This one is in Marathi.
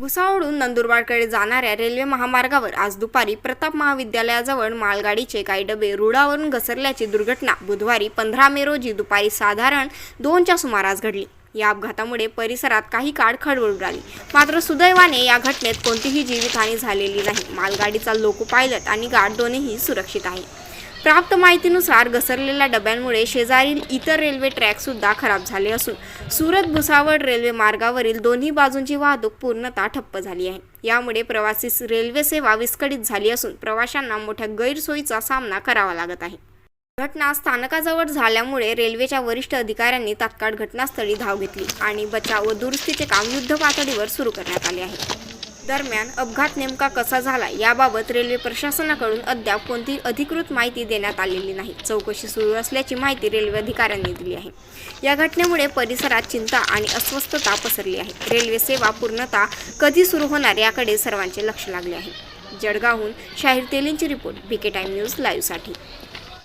भुसावळून नंदुरबारकडे जाणाऱ्या रेल्वे महामार्गावर आज दुपारी प्रताप महाविद्यालयाजवळ मालगाडीचे काही डबे रुळावरून घसरल्याची दुर्घटना. बुधवारी पंधरा मे रोजी दुपारी साधारण दोनच्या सुमारास घडली. या अपघातामुळे परिसरात काही काळ खळबळ उडाली. मात्र सुदैवाने या घटनेत कोणतीही जीवितहानी झालेली नाही. मालगाडीचा लोको पायलट आणि गार्ड दोन्हीही सुरक्षित आहे प्राप्त माहितीनुसार घसरलेल्या डब्यांमुळे शेजारील इतर रेल्वे ट्रॅकसुद्धा खराब झाले असून सुरत भुसावळ रेल्वे मार्गावरील दोन्ही बाजूंची वाहतूक पूर्णतः ठप्प झाली आहे. यामुळे प्रवासी रेल्वे सेवा विस्कळीत झाली असून प्रवाशांना मोठ्या गैरसोयीचा सामना करावा लागत आहे. घटना स्थानकाजवळ झाल्यामुळे रेल्वेच्या वरिष्ठ अधिकाऱ्यांनी तात्काळ घटनास्थळी धाव घेतली आणि बचाव व दुरुस्तीचे काम युद्ध पातळीवर सुरू करण्यात आले आहे. दरम्यान अपघात नेमका कसा झाला याबाबत रेल्वे प्रशासनाकडून अद्याप कोणती अधिकृत माहिती देण्यात आलेली नाही. चौकशी सुरू असल्याची माहिती रेल्वे अधिकाऱ्यांनी दिली आहे. या घटनेमुळे परिसरात चिंता आणि अस्वस्थता पसरली आहे. रेल्वे सेवा पूर्णतः कधी सुरू होणार याकडे सर्वांचे लक्ष लागले आहे. जळगावहून शाहीर तेलींची रिपोर्ट बीके टाईम न्यूज लाईव्हसाठी.